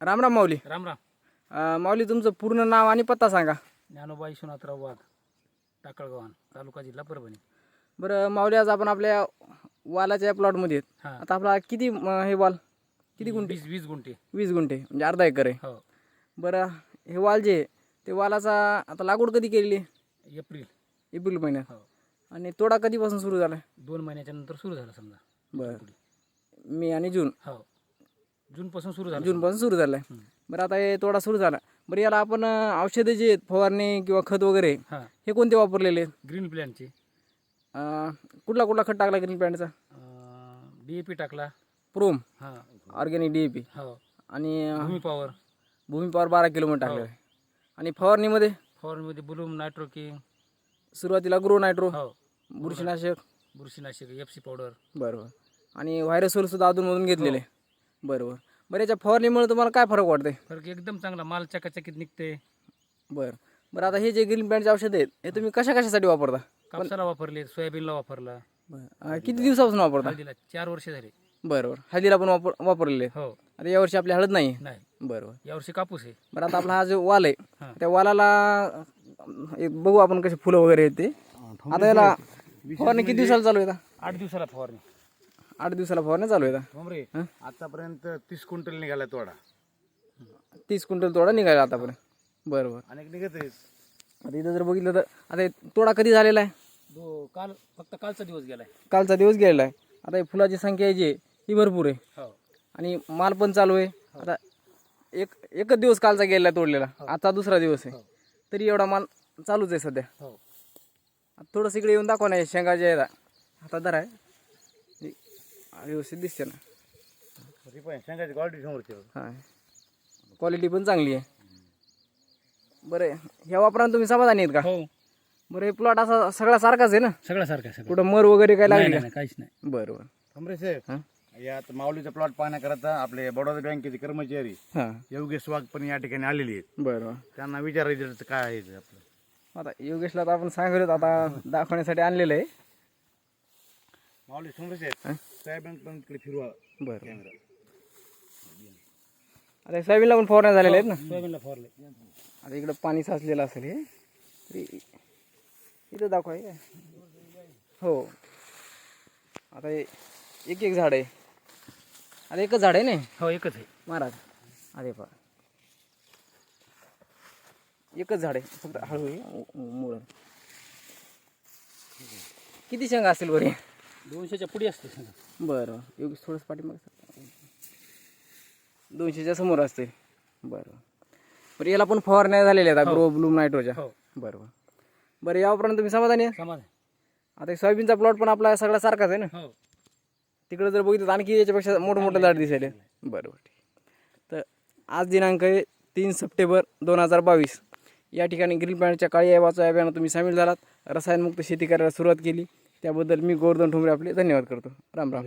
राम राम माऊली. राम राम. अं, माऊली तुमचं पूर्ण नाव आणि पत्ता सांगा. ज्ञानोबा विश्वनाथराव वाघ टाकळगव्हाण तालुका जिल्हा परभणी. बरं माऊली आज आपण आपल्या वालाच्या प्लॉटमध्ये आहेत. हां. आता आपला किती अं, हे वाल? किती गुंठे? वीस वीस गुंठे. वीस गुंठे म्हणजे अर्धा एकर आहे. हो. बरं हे वाल जे आहे, ते वालाचा आता लागवड कधी केलेली आहे? एप्रिल. एप्रिल महिन्यात. हो. आणि तोडा कधीपासून सुरू झाला? दोन महिन्याच्या नंतर सुरू झालं समजा. बरं. मे आणि जून. हो. जूनपासून सुरू झालं. जूनपासून सुरू झाला आहे हं. बरं आता हे तोडा सुरू झाला. बरं याला आपण औषधे जे आहेत फवारणी किंवा खत वगैरे हां. हे कोणते वापरलेले आहेत? ग्रीन प्लॅनचे. अं, कुठला कुठला खत टाकला ग्रीन पॅन्टचा डी ए पी टाकला. प्रोम. हां. Organic D A P. हो. आणि अं, भूमी पॉवर. भूमी पॉवर बारा किलोमीटर टाकले आहे. आणि फवारणीमध्ये? फॉर्ममध्ये बुलूम नायट्रो किंग सुरुवातीला ग्रो नायट्रो हो. बुरशीनाशक. बुरशीनाशक एफ सी पावडर. बरोबर. आणि व्हायरसवर सुद्धा अधूनमधून घेतलेले बरोबर. बरं याच्या फवारणीमुळे तुम्हाला काय फरक वाटते फरक एकदम चांगला. माल चकाचकीत निघते. बरं. बरं आता हे जे ग्रीन पॅन्टचे औषध आहेत हे तुम्ही कशा कशासाठी वापरता? कापसाला वापरले सोयाबीनला वापरला. बरं. अं, किती दिवसापासून वापरता? हळदीला चार वर्ष झाले. बरं बरं. हळदीला पण वापर वापरलेले हो. आता यावर्षी आपली हळद नाही? नाही. बरोबर यावर्षी कापूस आहे. बरं आता आपला हा जो वाल आहे हां. त्या वालाला अं, एक बघू आपण कसे फुलं वगैरे आहेत ते. आता याला फवारणी किती दिवसाला चालू आहे आता? आठ दिवसाला फवारणी. आठ दिवसाला फवारणी चालू आहे आता. हं? आतापर्यंत तीस क्विंटल निघाला तोडा. तीस क्विंटल तोडा निघाला आतापर्यंत. बरोबर अनेक निघतेच आता इथं जर बघितलं तर आता हे तोडा कधी झालेला आहे? दो काल फक्त कालचा दिवस गेलाय. कालचा दिवस गेलेला आहे. आता हे फुलाची संख्या जी आहे, ही भरपूर आहे. हो. आणि माल पण चालू आहे. आता एक एकच दिवस कालचा गेलेला आहे तोडलेला. आजचा दुसरा दिवस आहे. तरी एवढा माल चालूच आहे सध्या. हो. आता थोडंसं इकडे येऊन दाखवा नाही शेंगा जे आता धर आहे हे. व्यवस्थित दिसते ना. तरी पण शेंगाची क्वालिटी हां. क्वालिटी पण चांगली आहे. बरं ह्या वापरानं तुम्ही समाधानी आहेत का? हो. बरं हे प्लॉट असा सगळा सारखाच आहे ना? सगळं सारखं सगळं. कुठं मर वगैरे काय नाही, लागली? नाही, का नाही, काहीच नाही. बरं बरं. कमरे साहेब हं? यात माऊलीचा प्लॉट पाहण्याकरता आपले बडोदा बँकेचे कर्मचारी हां. योगेश वाघ पण या ठिकाणी आलेले आहेत. बरं बरं. त्यांना विचारायचं काय आहे ते आपलं? आता योगेशला तर आपण सांगितलं आता दाखवण्यासाठी आणलेलं आहे. माऊली समोर साहेब फिरवा बरं. कॅमेरा आता सोयाबीनला पण फवारण्या झालेल्या आहेत ना? सोयाबीनला फवारले आता इकडं पाणी साचलेलं असेल हे. तरी इथं दाखवा हे. हो. आता हे एक एक झाड आहे. आता एकच झाड आहे ना हो? एकच आहे. महाराज. अरे पा एकच झाड आहे. फक्त हळू आहे, मु- मुळं किती शेंगा असतील बरे दोनशेच्या पुढे असते बरं योगेश थोडंसं पाठीमागे. दोनशेच्या समोर असते. बरं. बरं याला पण फवारण्या झालेल्या आहेत ग्रो ब्लूम नायट्रोच्या. हो. बरोबर बरं. यापर्यंत तुम्ही समाधानी आहे? आता हे सोयाबीनचा प्लॉट पण आपला सगळा सारखाच आहे ना? हो. तिकडे जर बघितलं तर आणखी याच्यापेक्षा मोठं मोठं झाड दिसायला. बरोबर ठीक. तर आज दिनांक आहे तीन सप्टेंबर दोन हजार बावीस. या ठिकाणी ग्रीन पॅन्टच्या काळी वाचा अभियानात तुम्ही सामील झालात. रसायनमुक्त शेती करायला सुरुवात केली. त्याबद्दल मी गोवर्धन ठोंबरे आपले धन्यवाद करतो. राम राम.